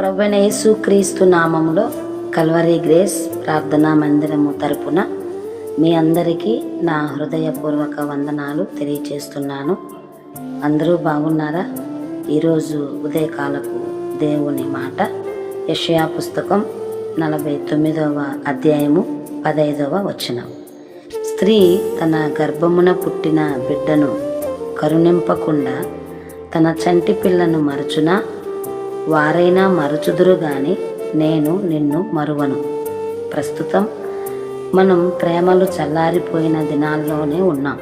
ప్రవ్వనేసు క్రీస్తు నామములో Calvary grace ప్రార్థనా మందిరము తరపున మీ అందరికీ నా హృదయపూర్వక వందనాలు తెలియచేస్తున్నాను. అందరూ బాగున్నారా? ఈరోజు ఉదయకాలపు దేవుని మాట యషయా పుస్తకం నలభై తొమ్మిదవ అధ్యాయము పదైదవ వచనం. స్త్రీ తన గర్భమున పుట్టిన బిడ్డను కరుణింపకుండా తన చంటి పిల్లను మరచునా? వారైనా మరచుదురు గాని నేను నిన్ను మరువను. ప్రస్తుతం మనం ప్రేమలు చల్లారిపోయిన దినాల్లోనే ఉన్నాం.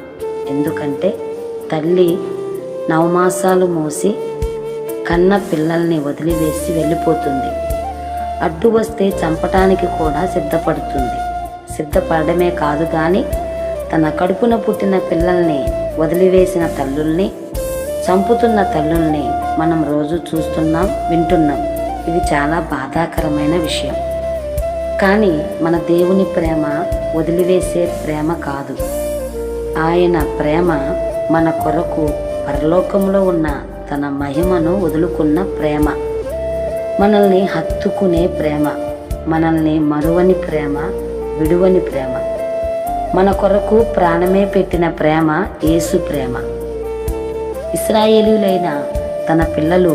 ఎందుకంటే తల్లి నవమాసాలు మోసి కన్న పిల్లల్ని వదిలివేసి వెళ్ళిపోతుంది. అడ్డు వస్తే చంపటానికి కూడా సిద్ధపడుతుంది. సిద్ధపడమే కాదు కానీ తన కడుపున పుట్టిన పిల్లల్ని వదిలివేసిన తల్లుల్ని చంపుతున్న తల్లుల్ని మనం రోజు చూస్తున్నాం వింటున్నాం. ఇది చాలా బాధాకరమైన విషయం. కానీ మన దేవుని ప్రేమ వదిలివేసే ప్రేమ కాదు. ఆయన ప్రేమ మన కొరకు పరలోకంలో ఉన్న తన మహిమను వదులుకున్న ప్రేమ. మనల్ని హత్తుకునే ప్రేమ. మనల్ని మరువని ప్రేమ విడువని ప్రేమ. మన కొరకు ప్రాణమే పెట్టిన ప్రేమ యేసు ప్రేమ. ఇస్రాయేలీలైన తన పిల్లలు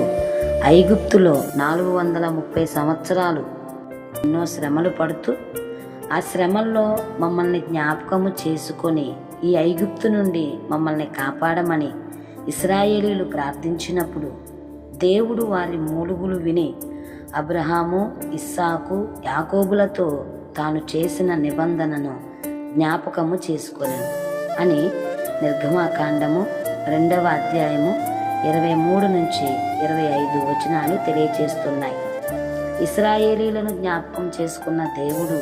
ఐగుప్తులో నాలుగు వందల ముప్పై సంవత్సరాలు ఎన్నో శ్రమలు పడుతూ ఆ శ్రమల్లో మమ్మల్ని జ్ఞాపకము చేసుకొని ఈ ఐగుప్తు నుండి మమ్మల్ని కాపాడమని ఇస్రాయేలీలు ప్రార్థించినప్పుడు దేవుడు వారి మూలుగులు విని అబ్రహాము ఇస్సాకు యాకోబులతో తాను చేసిన నిబంధనను జ్ఞాపకము చేసుకొనను అని నిర్గమాకాండము రెండవ అధ్యాయము ఇరవై మూడు నుంచి ఇరవై ఐదు వచనాలు తెలియచేస్తున్నాయి. ఇస్రాయేలీలను జ్ఞాపకం చేసుకున్న దేవుడు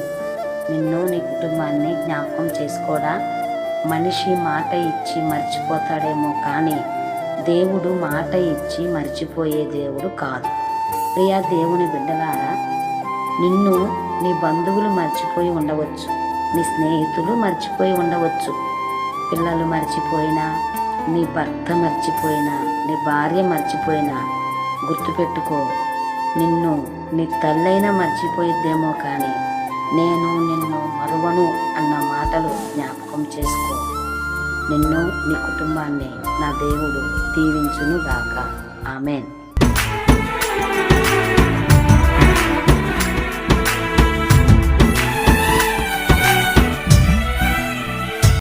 నిన్ను నీ కుటుంబాన్ని జ్ఞాపకం చేసుకోడా? మనిషి మాట ఇచ్చి మర్చిపోతాడేమో కానీ దేవుడు మాట ఇచ్చి మర్చిపోయే దేవుడు కాదు. ప్రియా దేవుని బిడ్డలారా నిన్ను నీ బంధువులు మర్చిపోయి ఉండవచ్చు నీ స్నేహితులు మర్చిపోయి ఉండవచ్చు. పిల్లలు మర్చిపోయినా నీ భర్త మర్చిపోయినా నీ భార్య మర్చిపోయినా గుర్తుపెట్టుకో నిన్ను నీ తల్లైనా మర్చిపోయిద్దేమో కానీ నేను నిన్ను మరువను అన్న మాటలు జ్ఞాపకం చేసుకో. నిన్ను నీ కుటుంబాన్ని నా దేవుడు దీవించునుగాక. ఆమెన్.